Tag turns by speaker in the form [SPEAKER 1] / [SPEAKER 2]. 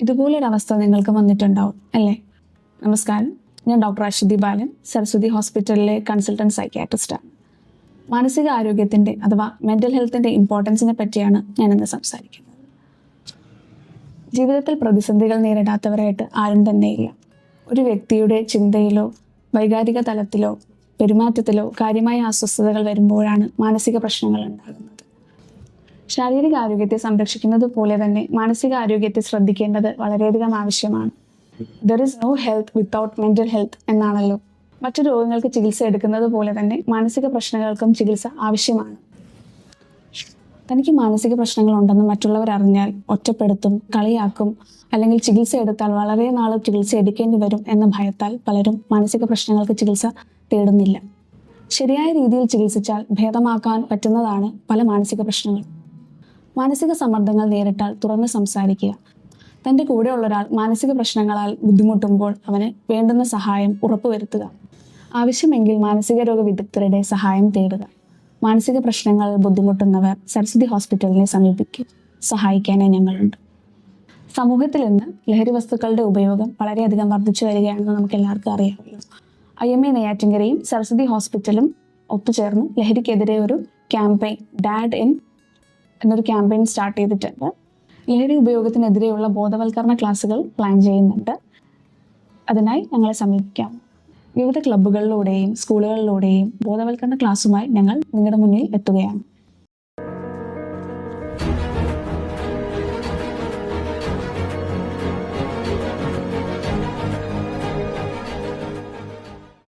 [SPEAKER 1] ഇതുപോലൊരു അവസ്ഥ നിങ്ങൾക്ക് വന്നിട്ടുണ്ടാവും അല്ലേ? നമസ്കാരം. ഞാൻ ഡോക്ടർ അശ്വതി ബാലൻ സരസ്വതി ഹോസ്പിറ്റലിലെ കൺസൾട്ടന്റ് സൈക്യാട്രിസ്റ്റാണ് മാനസിക ആരോഗ്യത്തിന്റെ അഥവാ മെന്റൽ ഹെൽത്തിന്റെ ഇമ്പോർട്ടൻസിനെ പറ്റിയാണ് ഞാനിന്ന് സംസാരിക്കുന്നത്. ജീവിതത്തിൽ പ്രതിസന്ധികൾ നേരിടാത്തവരായിട്ട് ആരും തന്നെയില്ല. ഒരു വ്യക്തിയുടെ ചിന്തയിലോ വൈകാരിക തലത്തിലോ പെരുമാറ്റത്തിലോ കാര്യമായ അസ്വസ്ഥതകൾ വരുമ്പോഴാണ് മാനസിക പ്രശ്നങ്ങൾ ഉണ്ടാകുന്നത്. ശാരീരിക ആരോഗ്യത്തെ സംരക്ഷിക്കുന്നത് പോലെ തന്നെ മാനസിക ആരോഗ്യത്തെ ശ്രദ്ധിക്കേണ്ടത് വളരെയധികം ആവശ്യമാണ്. There is no health without mental health എന്നാണല്ലോ. മറ്റു രോഗങ്ങൾക്ക് ചികിത്സ എടുക്കുന്നത് പോലെ തന്നെ മാനസിക പ്രശ്നങ്ങൾക്കും ചികിത്സ ആവശ്യമാണ്. തനിക്ക് മാനസിക പ്രശ്നങ്ങൾ ഉണ്ടെന്ന് മറ്റുള്ളവർ അറിഞ്ഞാൽ ഒറ്റപ്പെടുത്തും കളിയാക്കും അല്ലെങ്കിൽ ചികിത്സ എടുത്താൽ വളരെ നാൾ ചികിത്സ എടുക്കേണ്ടി വരും എന്ന ഭയത്താൽ പലരും മാനസിക പ്രശ്നങ്ങൾക്ക് ചികിത്സ തേടുന്നില്ല. ശരിയായ രീതിയിൽ ചികിത്സിച്ചാൽ ഭേദമാക്കാൻ പറ്റുന്നതാണ് പല മാനസിക പ്രശ്നങ്ങളും. മാനസിക സമ്മർദ്ദങ്ങൾ നേരിട്ടാൽ തുറന്ന് സംസാരിക്കുക. തന്റെ കൂടെയുള്ള ഒരാൾ മാനസിക പ്രശ്നങ്ങളാൽ ബുദ്ധിമുട്ടുമ്പോൾ അവന് വേണ്ടുന്ന സഹായം ഉറപ്പുവരുത്തുക. ആവശ്യമെങ്കിൽ മാനസിക രോഗ വിദഗ്ധരുടെ സഹായം തേടുക. മാനസിക പ്രശ്നങ്ങൾ ബുദ്ധിമുട്ടുന്നവർ സരസ്വതി ഹോസ്പിറ്റലിനെ സമീപിക്കും. സഹായിക്കാനായി ഞങ്ങളുണ്ട്. സമൂഹത്തിൽ ഇന്ന് ലഹരി വസ്തുക്കളുടെ ഉപയോഗം വളരെയധികം വർദ്ധിച്ചു വരികയാണെന്ന് നമുക്ക് എല്ലാവർക്കും അറിയാമല്ലോ. ഐ എം എ നെയ്യാറ്റിങ്കരയും സരസ്വതി ഹോസ്പിറ്റലും ഒത്തുചേർന്ന് ലഹരിക്കെതിരെ ഒരു ക്യാമ്പയിൻ ഡാഡ് ഇൻ എന്നൊരു ക്യാമ്പയിൻ സ്റ്റാർട്ട് ചെയ്തിട്ടുണ്ട്. ലഹരി ഉപയോഗത്തിനെതിരെയുള്ള ബോധവൽക്കരണ ക്ലാസ്സുകൾ പ്ലാൻ ചെയ്യുന്നുണ്ട്. അതിനായി ഞങ്ങളെ സമീപിക്കാം. വിവിധ ക്ലബ്ബുകളിലൂടെയും സ്കൂളുകളിലൂടെയും ബോധവൽക്കരണ ക്ലാസ്സുമായി ഞങ്ങൾ നിങ്ങളുടെ മുന്നിൽ എത്തുകയാണ്.